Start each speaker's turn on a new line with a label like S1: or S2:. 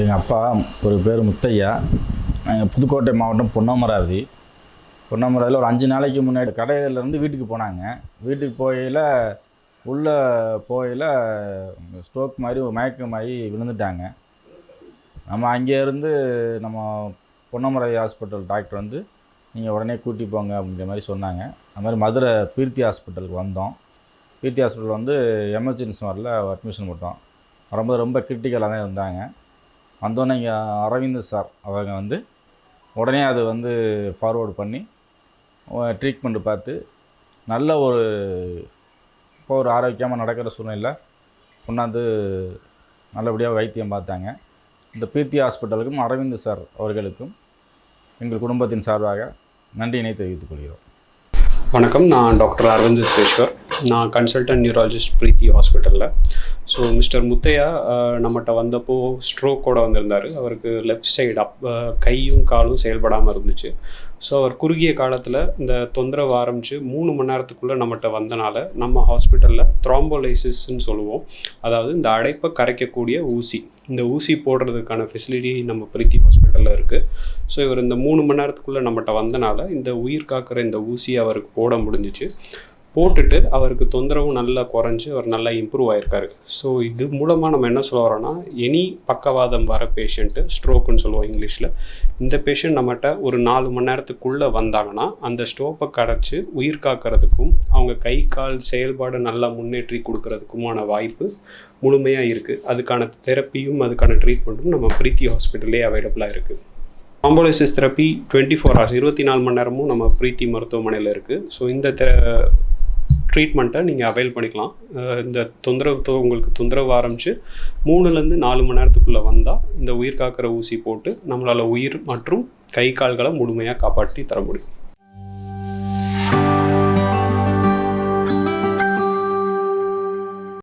S1: எங்கள் அப்பா ஒரு பேர் முத்தையா. நாங்கள் புதுக்கோட்டை மாவட்டம் பொன்னமராவதி பொன்னமராவதியில் ஒரு அஞ்சு நாளைக்கு முன்னாடி கடையிலேருந்து வீட்டுக்கு போனாங்க. வீட்டுக்கு போகையில் உள்ளே போகையில் ஸ்ட்ரோக் மாதிரி ஒரு மயக்கமாகி விழுந்துட்டாங்க. நம்ம அங்கேருந்து நம்ம பொன்னமராவதி ஹாஸ்பிட்டல் டாக்டர் வந்து நீங்கள் உடனே கூட்டி போங்க அப்படிங்கிற மாதிரி சொன்னாங்க. அது மாதிரி மதுரை பீர்த்தி ஹாஸ்பிட்டலுக்கு வந்தோம். பீர்த்தி ஹாஸ்பிட்டல் வந்து எமர்ஜென்சி வரல அட்மிஷன் போட்டோம். ரொம்ப ரொம்ப கிரிட்டிக்கலாக தான் இருந்தாங்க. வந்தோடனே இங்கே அரவிந்த் சார் அவங்க வந்து உடனே அது வந்து ஃபார்வேர்டு பண்ணி ட்ரீட்மெண்ட் பார்த்து நல்ல ஒரு இப்போ ஒரு ஆரோக்கியமாக நடக்கிற சூழ்நிலையில் கொண்டாந்து நல்லபடியாக வைத்தியம் பார்த்தாங்க. இந்த பீர்த்தி ஹாஸ்பிட்டலுக்கும் அரவிந்த் சார் அவர்களுக்கும் எங்கள் குடும்பத்தின் சார்பாக நன்றியினை தெரிவித்துக் கொள்கிறோம்.
S2: வணக்கம். நான் டாக்டர் அரவிந்த் விஸ்வேஸ்வர். நான் கன்சல்டன்ட் நியூராலஜிஸ்ட் பிரீத்தி ஹாஸ்பிட்டலில் ஸோ மிஸ்டர் முத்தையா நம்மகிட்ட வந்தப்போ ஸ்ட்ரோக்கோட வந்திருந்தார். அவருக்கு லெஃப்ட் சைடு அப் கையும் காலும் செயல்படாமல் இருந்துச்சு. ஸோ அவர் குறுகிய காலத்தில் இந்த தொந்தரவு ஆரம்பித்து மூணு மணி நேரத்துக்குள்ளே நம்மகிட்ட வந்தனால நம்ம ஹாஸ்பிட்டலில் த்ராம்போலைசிஸ்ன்னு சொல்லுவோம். அதாவது இந்த அடைப்பை கரைக்கக்கூடிய ஊசி. இந்த ஊசி போடுறதுக்கான ஃபெசிலிட்டி நம்ம பிரீத்தி ஹாஸ்பிட்டலில் இருக்குது ஸோ இவர் இந்த மூணு மணி நேரத்துக்குள்ளே நம்மகிட்ட வந்தனால இந்த உயிர் காக்கிற இந்த ஊசி அவருக்கு போட முடிஞ்சிச்சு. போட்டுட்டு அவருக்கு தொந்தரவும் நல்லா குறைஞ்சி அவர் நல்லா இம்ப்ரூவ் ஆயிருக்காரு. ஸோ இது மூலமாக நம்ம என்ன சொல்ல வரோன்னா எனி பக்கவாதம் வர பேஷண்ட்டு ஸ்ட்ரோக்குன்னு சொல்லுவோம் இங்கிலீஷில் இந்த பேஷண்ட் நம்மகிட்ட ஒரு நாலு மணி நேரத்துக்குள்ளே வந்தாங்கன்னா அந்த ஸ்ட்ரோப்பை கரைச்சி உயிர் காக்கிறதுக்கும் அவங்க கை கால் செயல்பாடு நல்லா முன்னேற்றி கொடுக்கறதுக்குமான வாய்ப்பு முழுமையாக இருக்குது அதுக்கான தெரப்பியும் அதுக்கான ட்ரீட்மெண்ட்டும் நம்ம பிரீத்தி ஹாஸ்பிட்டல்லே அவைலபிளாக இருக்குது ஆம்போலிசிஸ் தெரப்பி டுவெண்ட்டி ஃபோர் ஹவர்ஸ் இருபத்தி நாலு மணி நேரமும் நம்ம பிரீத்தி மருத்துவமனையில் இருக்குது ஸோ இந்த தெ ட்ரீட்மெண்ட்டை நீங்கள் அவைல் பண்ணிக்கலாம். இந்த தொந்தரவு உங்களுக்கு தொந்தரவு ஆரம்பித்து மூணுலேருந்து நாலு மணி நேரத்துக்குள்ளே வந்தால் இந்த உயிர் காக்கிற ஊசி போட்டு நம்மளால் உயிர் மற்றும் கை கால்களை முழுமையாக காப்பாற்றி தர முடியும்.